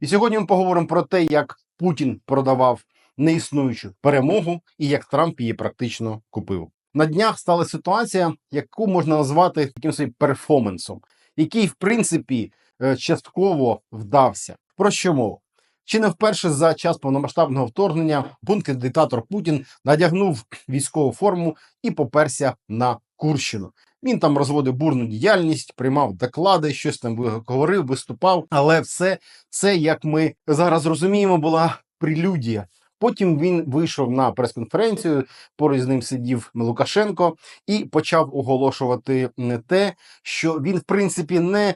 І сьогодні ми поговоримо про те, як Путін продавав неіснуючу перемогу і як Трамп її практично купив. На днях стала ситуація, яку можна назвати таким собі перформансом, який, в принципі, е, частково вдався. Про що мова? Чи не вперше за час повномасштабного вторгнення бункер диктатор Путін надягнув військову форму і поперся на Курщину. Він там розводив бурну діяльність, приймав доклади, щось там говорив, виступав. Але все це, як ми зараз розуміємо, була прелюдія. Потім він вийшов на прес-конференцію. Поруч з ним сидів Лукашенко і почав оголошувати м, те, що він, в принципі, не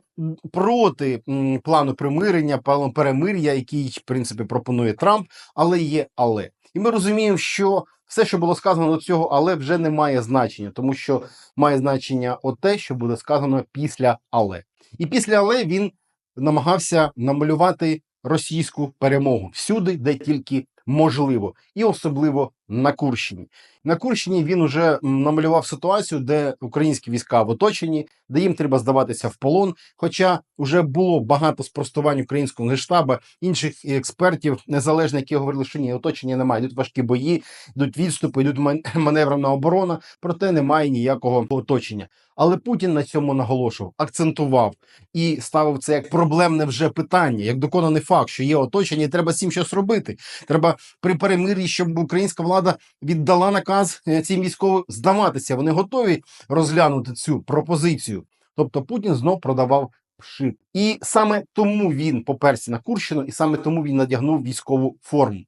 проти плану примирення, плану перемир'я, який, в принципі, пропонує Трамп, але є але. І ми розуміємо, що все, що було сказано до цього, але вже не має значення, тому що має значення те, що буде сказано після але. І після але він намагався намалювати російську перемогу всюди, де тільки можливо, і особливо на Курщині. На Курщині він уже намалював ситуацію, де українські війська в оточенні, де їм треба здаватися в полон. Хоча вже було багато спростувань українського генштаба, інших експертів, незалежно які говорили, що ні, оточення немає. Йдуть важкі бої, йдуть відступи, йдуть ман- маневрена оборона, проте немає ніякого оточення. Але Путін на цьому наголошував, акцентував і ставив це як проблемне вже питання, як доконаний факт, що є оточення, і треба цим щось робити. Треба при перемир'ї, щоб українська влада віддала наказ е, цим військовим здаватися. Вони готові розглянути цю пропозицію. Тобто Путін знов продавав пшик. І саме тому він поперся на Курщину, і саме тому він надягнув військову форму.